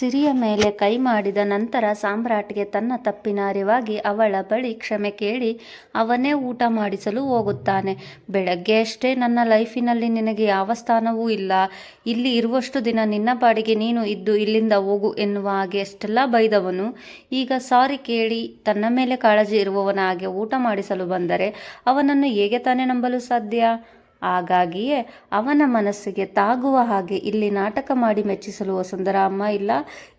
ಸಿರಿಯ ಮೇಲೆ ಕೈ ಮಾಡಿದ ನಂತರ ಸಾಮ್ರಾಟ್ಗೆ ತನ್ನ ತಪ್ಪಿನ ಅರಿವಾಗಿ ಅವಳ ಬಳಿ ಕ್ಷಮೆ ಕೇಳಿ ಅವನೇ ಊಟ ಮಾಡಿಸಲು ಹೋಗುತ್ತಾನೆ. ಬೆಳಗ್ಗೆ ಅಷ್ಟೇ ನನ್ನ ಲೈಫಿನಲ್ಲಿ ನಿನಗೆ ಯಾವ ಸ್ಥಾನವೂ ಇಲ್ಲ. ಇಲ್ಲಿ ಇರುವಷ್ಟು ದಿನ ನಿನ್ನ ಪಾಡಿಗೆ ನೀನು ಇದ್ದು ಇಲ್ಲಿಂದ ಹೋಗು ಎನ್ನುವ ಹಾಗೆ ಅಷ್ಟೆಲ್ಲ ಬೈದವನು. ಈಗ ಸಾರಿ ಕೇಳಿ ತನ್ನ ಮೇಲೆ ಕಾಳಜಿ ಇರುವವನ ಹಾಗೆ ಊಟ ಮಾಡಿಸಲು ಬಂದರೆ ಅವನನ್ನು ಹೇಗೆ ತಾನೇ ನಂಬಲು ಸಾಧ್ಯ? ಹಾಗಾಗಿಯೇ ಅವನ ಮನಸ್ಸಿಗೆ ತಾಗುವ ಹಾಗೆ ಇಲ್ಲಿ ನಾಟಕ ಮಾಡಿ ಮೆಚ್ಚಿಸಲು ವಸುಂಧರ ಅಮ್ಮ ಇಲ್ಲ.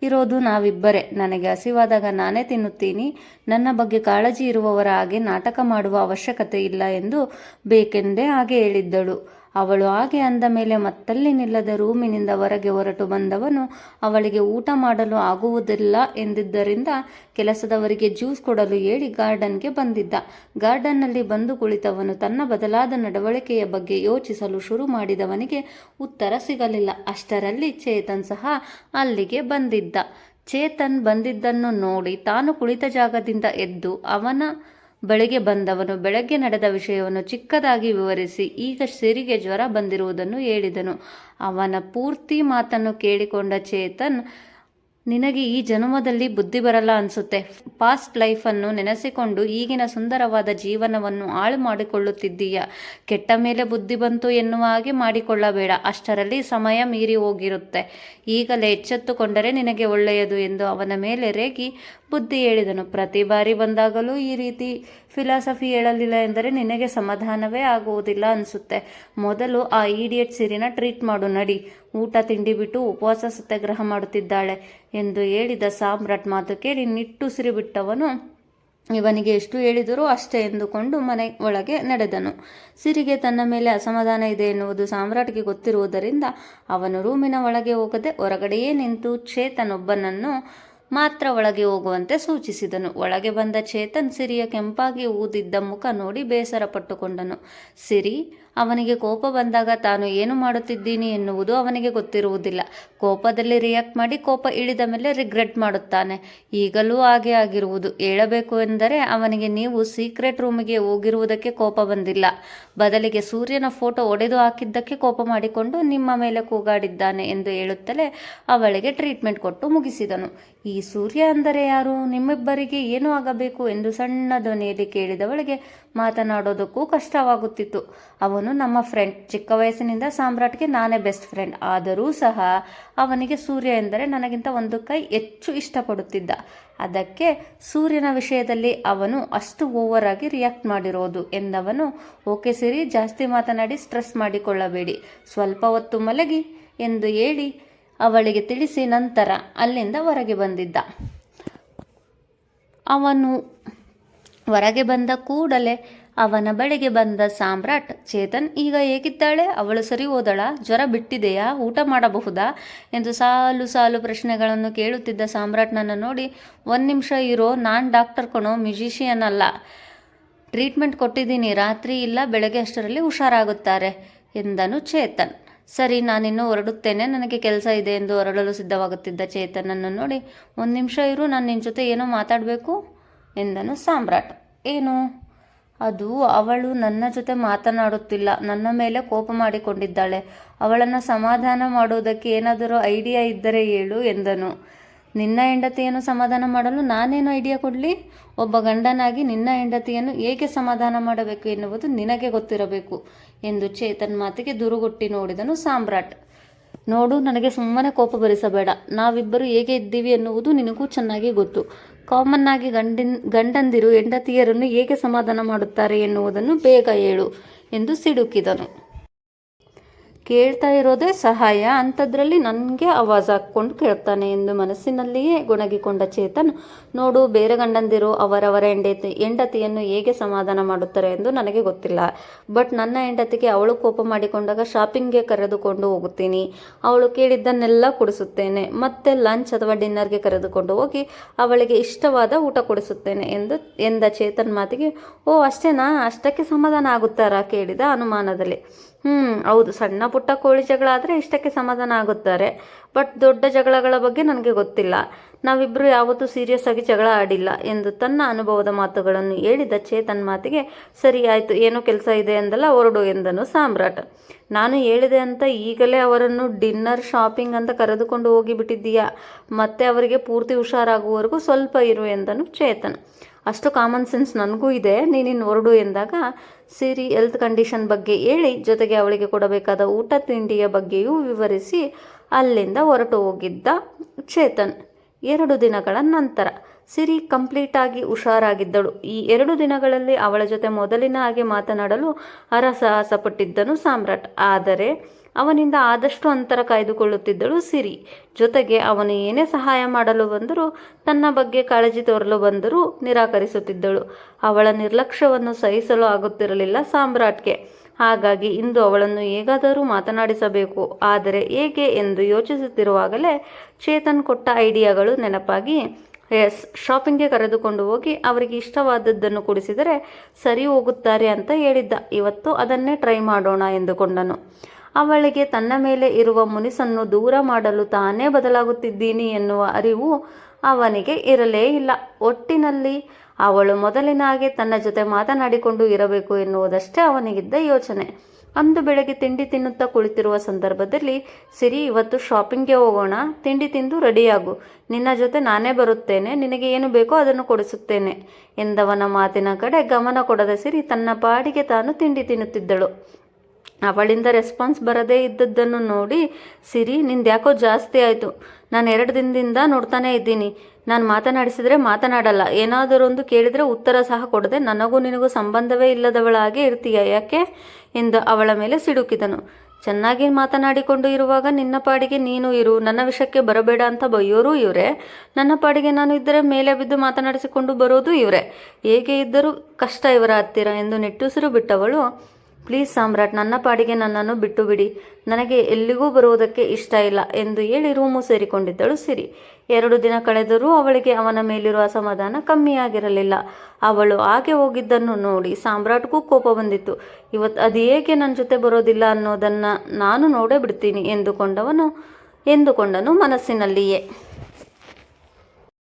ಇರೋದು ನಾವಿಬ್ಬರೇ. ನನಗೆ ಹಸಿವಾದಾಗ ನಾನೇ ತಿನ್ನುತ್ತೀನಿ. ನನ್ನ ಬಗ್ಗೆ ಕಾಳಜಿ ಇರುವವರ ಹಾಗೆ ನಾಟಕ ಮಾಡುವ ಅವಶ್ಯಕತೆ ಇಲ್ಲ ಎಂದು ಬೇಕೆಂದೇ ಹಾಗೆ ಹೇಳಿದ್ದಳು. ಅವಳು ಹಾಗೆ ಅಂದ ಮೇಲೆ ಮತ್ತಲ್ಲಿ ನಿಲ್ಲದ ರೂಮಿನಿಂದ ಹೊರಗೆ ಹೊರಟು ಬಂದವನು ಅವಳಿಗೆ ಊಟ ಮಾಡಲು ಆಗುವುದಿಲ್ಲ ಎಂದಿದ್ದರಿಂದ ಕೆಲಸದವರಿಗೆ ಜ್ಯೂಸ್ ಕೊಡಲು ಹೇಳಿ ಗಾರ್ಡನ್ಗೆ ಬಂದಿದ್ದ. ಗಾರ್ಡನ್ನಲ್ಲಿ ಬಂದು ಕುಳಿತವನು ತನ್ನ ಬದಲಾದ ನಡವಳಿಕೆಯ ಬಗ್ಗೆ ಯೋಚಿಸಲು ಶುರು ಮಾಡಿದವನಿಗೆ ಉತ್ತರ ಸಿಗಲಿಲ್ಲ. ಅಷ್ಟರಲ್ಲಿ ಚೇತನ್ ಸಹ ಅಲ್ಲಿಗೆ ಬಂದಿದ್ದ. ಚೇತನ್ ಬಂದಿದ್ದನ್ನು ನೋಡಿ ತಾನು ಕುಳಿತ ಜಾಗದಿಂದ ಎದ್ದು ಅವನ ಬಳಿಗೆ ಬಂದವನು, ಬೆಳಗ್ಗೆ ನಡೆದ ವಿಷಯವನ್ನು ಚಿಕ್ಕದಾಗಿ ವಿವರಿಸಿ, ಈಗ ಸಿರಿಗೆ ಜ್ವರ ಬಂದಿರುವುದನ್ನು ಹೇಳಿದನು. ಅವನ ಪೂರ್ತಿ ಮಾತನ್ನು ಕೇಳಿಕೊಂಡ ಚೇತನ್ ನಿನಗೆ ಈ ಜನ್ಮದಲ್ಲಿ ಬುದ್ಧಿ ಬರಲ್ಲ ಅನಿಸುತ್ತೆ. ಪಾಸ್ಟ್ ಲೈಫನ್ನು ನೆನೆಸಿಕೊಂಡು ಈಗಿನ ಸುಂದರವಾದ ಜೀವನವನ್ನು ಹಾಳು ಮಾಡಿಕೊಳ್ಳುತ್ತಿದ್ದೀಯ. ಕೆಟ್ಟ ಮೇಲೆ ಬುದ್ಧಿ ಬಂತು ಎನ್ನುವ ಹಾಗೆ ಮಾಡಿಕೊಳ್ಳಬೇಡ. ಅಷ್ಟರಲ್ಲಿ ಸಮಯ ಮೀರಿ ಹೋಗಿರುತ್ತೆ. ಈಗಲೇ ಎಚ್ಚೆತ್ತುಕೊಂಡರೆ ನಿನಗೆ ಒಳ್ಳೆಯದು ಎಂದು ಅವನ ಮೇಲೆ ರೇಗಿ ಬುದ್ಧಿ ಹೇಳಿದನು. ಪ್ರತಿ ಬಾರಿ ಬಂದಾಗಲೂ ಈ ರೀತಿ ಫಿಲಾಸಫಿ ಹೇಳಲಿಲ್ಲ ಎಂದರೆ ನಿನಗೆ ಸಮಾಧಾನವೇ ಆಗುವುದಿಲ್ಲ ಅನಿಸುತ್ತೆ. ಮೊದಲು ಆ ಈಡಿಯಟ್ ಸಿರಿನ ಟ್ರೀಟ್ ಮಾಡು, ನಡಿ. ಊಟ ತಿಂಡಿ ಬಿಟ್ಟು ಉಪವಾಸ ಸತ್ಯಾಗ್ರಹ ಮಾಡುತ್ತಿದ್ದಾಳೆ ಎಂದು ಹೇಳಿದ ಸಾಮ್ರಾಟ್ ಮಾತು ಕೇಳಿ ನಿಟ್ಟುಸಿರಿ ಬಿಟ್ಟವನು. ಇವನಿಗೆ ಎಷ್ಟು ಹೇಳಿದರೂ ಅಷ್ಟೇ ಎಂದುಕೊಂಡು ಮನೆ ಒಳಗೆ ನಡೆದನು. ಸಿರಿಗೆ ತನ್ನ ಮೇಲೆ ಅಸಮಾಧಾನ ಇದೆ ಎನ್ನುವುದು ಸಾಮ್ರಾಟ್ಗೆ ಗೊತ್ತಿರುವುದರಿಂದ ಅವನು ರೂಮಿನ ಒಳಗೆ ಹೋಗದೆ ಹೊರಗಡೆಯೇ ನಿಂತು ಚೇತನೊಬ್ಬನನ್ನು ಮಾತ್ರ ಒಳಗೆ ಹೋಗುವಂತೆ ಸೂಚಿಸಿದನು. ಒಳಗೆ ಬಂದ ಚೇತನ್ ಸಿರಿಯ ಕೆಂಪಾಗಿ ಊದಿದ್ದ ಮುಖ ನೋಡಿ ಬೇಸರ ಪಟ್ಟುಕೊಂಡನು. ಸಿರಿ, ಅವನಿಗೆ ಕೋಪ ಬಂದಾಗ ತಾನು ಏನು ಮಾಡುತ್ತಿದ್ದೀನಿ ಎನ್ನುವುದು ಅವನಿಗೆ ಗೊತ್ತಿರುವುದಿಲ್ಲ. ಕೋಪದಲ್ಲಿ ರಿಯಾಕ್ಟ್ ಮಾಡಿ ಕೋಪ ಇಳಿದ ಮೇಲೆ ರಿಗ್ರೆಟ್ ಮಾಡುತ್ತಾನೆ. ಈಗಲೂ ಹಾಗೆ ಆಗಿರುವುದು. ಹೇಳಬೇಕು ಎಂದರೆ ಅವನಿಗೆ ನೀವು ಸೀಕ್ರೆಟ್ ರೂಮಿಗೆ ಹೋಗಿರುವುದಕ್ಕೆ ಕೋಪ ಬಂದಿಲ್ಲ. ಬದಲಿಗೆ ಸೂರ್ಯನ ಫೋಟೋ ಒಡೆದು ಹಾಕಿದ್ದಕ್ಕೆ ಕೋಪ ಮಾಡಿಕೊಂಡು ನಿಮ್ಮ ಮೇಲೆ ಕೂಗಾಡಿದ್ದಾನೆ ಎಂದು ಹೇಳುತ್ತಲೇ ಅವಳಿಗೆ ಟ್ರೀಟ್ಮೆಂಟ್ ಕೊಟ್ಟು ಮುಗಿಸಿದನು. ಈ ಸೂರ್ಯ ಅಂದರೆ ಯಾರು? ನಿಮ್ಮಿಬ್ಬರಿಗೆ ಏನು ಆಗಬೇಕು ಎಂದು ಸಣ್ಣ ಧ್ವನಿಯಲ್ಲಿ ಕೇಳಿದವಳಿಗೆ ಮಾತನಾಡೋದಕ್ಕೂ ಕಷ್ಟವಾಗುತ್ತಿತ್ತು. ಅವನು ನಮ್ಮ ಫ್ರೆಂಡ್, ಚಿಕ್ಕ ವಯಸ್ಸಿನಿಂದ ಸಾಮ್ರಾಟ್ಗೆ ನಾನೇ ಬೆಸ್ಟ್ ಫ್ರೆಂಡ್ ಆದರೂ ಸಹ ಅವನಿಗೆ ಸೂರ್ಯ ಎಂದರೆ ನನಗಿಂತ ಒಂದು ಕೈ ಹೆಚ್ಚು ಇಷ್ಟಪಡುತ್ತಿದ್ದ. ಅದಕ್ಕೆ ಸೂರ್ಯನ ವಿಷಯದಲ್ಲಿ ಅವನು ಅಷ್ಟು ಓವರ್ ಆಗಿ ರಿಯಾಕ್ಟ್ ಮಾಡಿರೋದು ಎಂದವನು, ಓಕೆ ಸಿರಿ, ಜಾಸ್ತಿ ಮಾತನಾಡಿ ಸ್ಟ್ರೆಸ್ ಮಾಡಿಕೊಳ್ಳಬೇಡಿ. ಸ್ವಲ್ಪ ಹೊತ್ತು ಮಲಗಿ ಎಂದು ಹೇಳಿ ಅವಳಿಗೆ ತಿಳಿಸಿ ನಂತರ ಅಲ್ಲಿಂದ ಹೊರಗೆ ಬಂದಿದ್ದ. ಅವನು ಹೊರಗೆ ಬಂದ ಕೂಡಲೇ ಅವನ ಬಳಿಗೆ ಬಂದ ಸಾಮ್ರಾಟ್, ಚೇತನ್, ಈಗ ಹೇಗಿದ್ದಾಳೆ? ಅವಳು ಸರಿ ಹೋದಳ? ಜ್ವರ ಬಿಟ್ಟಿದೆಯಾ? ಊಟ ಮಾಡಬಹುದಾ? ಎಂದು ಸಾಲು ಸಾಲು ಪ್ರಶ್ನೆಗಳನ್ನು ಕೇಳುತ್ತಿದ್ದ ಸಾಮ್ರಾಟ್ನನ್ನು ನೋಡಿ, ಒಂದು ನಿಮಿಷ ಇರೋ, ನಾನು ಡಾಕ್ಟರ್ ಕಣೋ, ಮ್ಯೂಸಿಷಿಯನ್ ಅಲ್ಲ. ಟ್ರೀಟ್ಮೆಂಟ್ ಕೊಟ್ಟಿದ್ದೀನಿ, ರಾತ್ರಿ ಇಲ್ಲ, ಬೆಳಗ್ಗೆ ಅಷ್ಟರಲ್ಲಿ ಹುಷಾರಾಗುತ್ತಾರೆ, ಎಂದನು ಚೇತನ್. ಸರಿ, ನಾನಿನ್ನೂ ಹೊರಡುತ್ತೇನೆ. ನನಗೆ ಕೆಲಸ ಇದೆ ಎಂದು ಹೊರಡಲು ಸಿದ್ಧವಾಗುತ್ತಿದ್ದ ಚೇತನನ್ನು ನೋಡಿ, ಒಂದು ನಿಮಿಷ ಇರು, ನಾನು ನಿನ್ನ ಜೊತೆ ಏನೋ ಮಾತಾಡಬೇಕು? ಎಂದನು ಸಾಮ್ರಾಟ್. ಏನು? ಅದು ಅವಳು ನನ್ನ ಜೊತೆ ಮಾತನಾಡುತ್ತಿಲ್ಲ. ನನ್ನ ಮೇಲೆ ಕೋಪ ಮಾಡಿಕೊಂಡಿದ್ದಾಳೆ. ಅವಳನ್ನು ಸಮಾಧಾನ ಮಾಡುವುದಕ್ಕೆ ಏನಾದರೂ ಐಡಿಯಾ ಇದ್ದರೆ ಹೇಳು, ಎಂದನು. ನಿನ್ನ ಹೆಂಡತಿಯನ್ನು ಸಮಾಧಾನ ಮಾಡಲು ನಾನೇನು ಐಡಿಯಾ ಕೊಡಲಿ? ಒಬ್ಬ ಗಂಡನಾಗಿ ನಿನ್ನ ಹೆಂಡತಿಯನ್ನು ಹೇಗೆ ಸಮಾಧಾನ ಮಾಡಬೇಕು ಎನ್ನುವುದು ನಿನಗೆ ಗೊತ್ತಿರಬೇಕು ಎಂದು ಚೇತನ್ ಮಾತಿಗೆ ದುರುಗುಟ್ಟಿ ನೋಡಿದನು ಸಾಮ್ರಾಟ್. ನೋಡು, ನನಗೆ ಸುಮ್ಮನೆ ಕೋಪ ಭರಿಸಬೇಡ ನಾವಿಬ್ಬರು ಹೇಗೆ ಇದ್ದೀವಿ ಎನ್ನುವುದು ನಿನಗೂ ಚೆನ್ನಾಗಿ ಗೊತ್ತು. ಕಾಮನ್ ಆಗಿ ಗಂಡಿನ್, ಗಂಡಂದಿರು ಹೆಂಡತಿಯರನ್ನು ಹೇಗೆ ಸಮಾಧಾನ ಮಾಡುತ್ತಾರೆ ಎನ್ನುವುದನ್ನು ಬೇಗ ಹೇಳು ಎಂದು ಸಿಡುಕಿದನು. ಕೇಳ್ತಾ ಇರೋದೇ ಸಹಾಯ ಅಂಥದ್ರಲ್ಲಿ ನನಗೆ ಆವಾಜ್ ಹಾಕ್ಕೊಂಡು ಕೇಳ್ತಾನೆ ಎಂದು ಮನಸ್ಸಿನಲ್ಲಿಯೇ ಗೊಣಗಿಕೊಂಡ ಚೇತನ್, ನೋಡು ಬೇರೆ ಗಂಡಂದಿರು ಅವರವರ ಹೆಂಡತಿ, ಹೆಂಡತಿಯನ್ನು ಹೇಗೆ ಸಮಾಧಾನ ಮಾಡುತ್ತಾರೆ ಎಂದು ನನಗೆ ಗೊತ್ತಿಲ್ಲ. ಬಟ್ ನನ್ನ ಹೆಂಡತಿಗೆ ಅವಳು ಕೋಪ ಮಾಡಿಕೊಂಡಾಗ ಶಾಪಿಂಗ್ಗೆ ಕರೆದುಕೊಂಡು ಹೋಗುತ್ತೀನಿ. ಅವಳು ಕೇಳಿದ್ದನ್ನೆಲ್ಲ ಕೊಡಿಸುತ್ತೇನೆ. ಮತ್ತೆ ಲಂಚ್ ಅಥವಾ ಡಿನ್ನರ್ಗೆ ಕರೆದುಕೊಂಡು ಹೋಗಿ ಅವಳಿಗೆ ಇಷ್ಟವಾದ ಊಟ ಕೊಡಿಸುತ್ತೇನೆ ಎಂದು ಎಂದ ಚೇತನ್ ಮಾತಿಗೆ, ಓ ಅಷ್ಟೇನಾ? ಅಷ್ಟಕ್ಕೆ ಸಮಾಧಾನ ಆಗುತ್ತಾರಾ? ಕೇಳಿದ ಅನುಮಾನದಲ್ಲಿ. ಹ್ಮ್, ಹೌದು. ಸಣ್ಣ ಪುಟ್ಟ ಕೋಳಿ ಜಗಳ ಆದರೆ ಇಷ್ಟಕ್ಕೆ ಸಮಾಧಾನ ಆಗುತ್ತಾರೆ. ಬಟ್ ದೊಡ್ಡ ಜಗಳಗಳ ಬಗ್ಗೆ ನನಗೆ ಗೊತ್ತಿಲ್ಲ. ನಾವಿಬ್ಬರು ಯಾವತ್ತೂ ಸೀರಿಯಸ್ ಆಗಿ ಜಗಳ ಆಡಿಲ್ಲ ಎಂದು ತನ್ನ ಅನುಭವದ ಮಾತುಗಳನ್ನು ಹೇಳಿದ ಚೇತನ್ ಮಾತಿಗೆ, ಸರಿ ಆಯಿತು, ಏನೋ ಕೆಲಸ ಇದೆ ಎಂದಲ್ಲ ಹೊರಡು ಎಂದನು ಸಾಮ್ರಾಟ್. ನಾನು ಹೇಳಿದೆ ಅಂತ ಈಗಲೇ ಅವರನ್ನು ಡಿನ್ನರ್ ಶಾಪಿಂಗ್ ಅಂತ ಕರೆದುಕೊಂಡು ಹೋಗಿಬಿಟ್ಟಿದ್ದೀಯಾ? ಮತ್ತೆ ಅವರಿಗೆ ಪೂರ್ತಿ ಹುಷಾರಾಗುವವರೆಗೂ ಸ್ವಲ್ಪ ಇರು ಎಂದನು ಚೇತನ್. ಅಷ್ಟು ಕಾಮನ್ ಸೆನ್ಸ್ ನನಗೂ ಇದೆ. ನೀನಿನ್ನು ಹೊರಡು ಎಂದಾಗ, ಸಿರಿ ಹೆಲ್ತ್ ಕಂಡೀಷನ್ ಬಗ್ಗೆ ಹೇಳಿ, ಜೊತೆಗೆ ಅವಳಿಗೆ ಕೊಡಬೇಕಾದ ಊಟ ತಿಂಡಿಯ ಬಗ್ಗೆಯೂ ವಿವರಿಸಿ, ಅಲ್ಲಿಂದ ಹೊರಟು ಹೋಗಿದ್ದ ಚೇತನ್ ಎರಡು ದಿನಗಳ ನಂತರ. ಸಿರಿ ಕಂಪ್ಲೀಟಾಗಿ ಹುಷಾರಾಗಿದ್ದಳು. ಈ ಎರಡು ದಿನಗಳಲ್ಲಿ ಅವಳ ಜೊತೆ ಮೊದಲಿನ ಹಾಗೆ ಮಾತನಾಡಲು ಹರಸಾಹಸ ಪಟ್ಟಿದ್ದನು ಸಾಮ್ರಾಟ್. ಆದರೆ ಅವನಿಂದ ಆದಷ್ಟು ಅಂತರ ಕಾಯ್ದುಕೊಳ್ಳುತ್ತಿದ್ದಳು ಸಿರಿ. ಜೊತೆಗೆ ಅವನು ಏನೇ ಸಹಾಯ ಮಾಡಲು ಬಂದರೂ ತನ್ನ ಬಗ್ಗೆ ಕಾಳಜಿ ತೋರಲು ಬಂದರೂ ನಿರಾಕರಿಸುತ್ತಿದ್ದಳು. ಅವಳ ನಿರ್ಲಕ್ಷ್ಯವನ್ನು ಸಹಿಸಲು ಆಗುತ್ತಿರಲಿಲ್ಲ ಸಾಮ್ರಾಟ್ಗೆ. ಹಾಗಾಗಿ ಇಂದು ಅವಳನ್ನು ಹೇಗಾದರೂ ಮಾತನಾಡಿಸಬೇಕು. ಆದರೆ ಹೇಗೆ ಎಂದು ಯೋಚಿಸುತ್ತಿರುವಾಗಲೇ ಚೇತನ್ ಕೊಟ್ಟ ಐಡಿಯಾಗಳು ನೆನಪಾಗಿ, ಎಸ್, ಶಾಪಿಂಗ್ಗೆ ಕರೆದುಕೊಂಡು ಹೋಗಿ ಅವರಿಗೆ ಇಷ್ಟವಾದದ್ದನ್ನು ಕೊಡಿಸಿದರೆ ಸರಿ ಹೋಗುತ್ತಾರೆ ಅಂತ ಹೇಳಿದ್ದ. ಇವತ್ತು ಅದನ್ನೇ ಟ್ರೈ ಮಾಡೋಣ ಎಂದುಕೊಂಡನು. ಅವಳಿಗೆ ತನ್ನ ಮೇಲೆ ಇರುವ ಮುನಿಸನ್ನು ದೂರ ಮಾಡಲು ತಾನೇ ಬದಲಾಗುತ್ತಿದ್ದೀನಿ ಎನ್ನುವ ಅರಿವು ಅವನಿಗೆ ಇರಲೇ ಇಲ್ಲ. ಒಟ್ಟಿನಲ್ಲಿ ಅವಳು ಮೊದಲಿನ ಹಾಗೆ ತನ್ನ ಜೊತೆ ಮಾತನಾಡಿಕೊಂಡು ಇರಬೇಕು ಎನ್ನುವುದಷ್ಟೇ ಅವನಿಗಿದ್ದ ಯೋಚನೆ. ಅಂದು ಬೆಳಗ್ಗೆ ತಿಂಡಿ ತಿನ್ನುತ್ತಾ ಕುಳಿತಿರುವ ಸಂದರ್ಭದಲ್ಲಿ, ಸಿರಿ, ಇವತ್ತು ಶಾಪಿಂಗ್ಗೆ ಹೋಗೋಣ, ತಿಂಡಿ ತಿಂದು ರೆಡಿಯಾಗು. ನಿನ್ನ ಜೊತೆ ನಾನೇ ಬರುತ್ತೇನೆ, ನಿನಗೆ ಏನು ಬೇಕೋ ಅದನ್ನು ಕೊಡಿಸುತ್ತೇನೆ ಎಂದವನ ಮಾತಿನ ಕಡೆ ಗಮನ ಕೊಡದ ಸಿರಿ ತನ್ನ ಪಾಡಿಗೆ ತಾನು ತಿಂಡಿ ತಿನ್ನುತ್ತಿದ್ದಳು. ಅವಳಿಂದ ರೆಸ್ಪಾನ್ಸ್ ಬರದೇ ಇದ್ದದ್ದನ್ನು ನೋಡಿ ಸಿರಿ ನಿಂದ್ಯಾಕೋ ಜಾಸ್ತಿ ಆಯಿತು? ನಾನು ಎರಡು ದಿನದಿಂದ ನೋಡ್ತಾನೆ ಇದ್ದೀನಿ. ನಾನು ಮಾತನಾಡಿಸಿದರೆ ಮಾತನಾಡಲ್ಲ. ಏನಾದರೂ ಒಂದು ಕೇಳಿದರೆ ಉತ್ತರ ಸಹ ಕೊಡದೆ ನನಗೂ ನಿನಗೂ ಸಂಬಂಧವೇ ಇಲ್ಲದವಳಾಗೆ ಇರ್ತೀಯ? ಯಾಕೆ? ಎಂದು ಅವಳ ಮೇಲೆ ಸಿಡುಕಿದನು. ಚೆನ್ನಾಗಿ ಮಾತನಾಡಿಕೊಂಡು ಇರುವಾಗ ನಿನ್ನ ಪಾಡಿಗೆ ನೀನು ಇರು. ನನ್ನ ವಿಷಯಕ್ಕೆ ಬರಬೇಡ ಅಂತ ಬೈಯೋರು ಇವರೇ. ನನ್ನ ಪಾಡಿಗೆ ನಾನು ಇದ್ದರೆ ಮೇಲೆ ಬಿದ್ದು ಮಾತನಾಡಿಸಿಕೊಂಡು ಬರೋದು ಇವರೇ. ಹೇಗೆ ಇದ್ದರೂ ಕಷ್ಟ ಇವರ ಹತ್ತಿರ ಎಂದು ನಿಟ್ಟುಸಿರು ಬಿಟ್ಟವಳು. ಪ್ಲೀಸ್ ಸಾಮ್ರಾಟ್, ನನ್ನ ಪಾಡಿಗೆ ನನ್ನನ್ನು ಬಿಟ್ಟು ಬಿಡಿ ನನಗೆ ಎಲ್ಲಿಗೂ ಬರುವುದಕ್ಕೆ ಇಷ್ಟ ಇಲ್ಲ ಎಂದು ಹೇಳಿ ರೂಮು ಸೇರಿಕೊಂಡಿದ್ದಳು ಸಿರಿ. ಎರಡು ದಿನ ಕಳೆದರೂ ಅವಳಿಗೆ ಅವನ ಮೇಲಿರುವ ಅಸಮಾಧಾನ ಕಮ್ಮಿಯಾಗಿರಲಿಲ್ಲ. ಅವಳು ಹಾಗೆ ಹೋಗಿದ್ದನ್ನು ನೋಡಿ ಸಾಮ್ರಾಟ್ಗೂ ಕೋಪ ಬಂದಿತ್ತು. ಇವತ್ತು ಅದು ಏಕೆ ನನ್ನ ಜೊತೆ ಬರೋದಿಲ್ಲ ಅನ್ನೋದನ್ನು ನಾನು ನೋಡೇ ಬಿಡ್ತೀನಿ ಎಂದುಕೊಂಡವನು, ಎಂದುಕೊಂಡನು ಮನಸ್ಸಿನಲ್ಲಿಯೇ.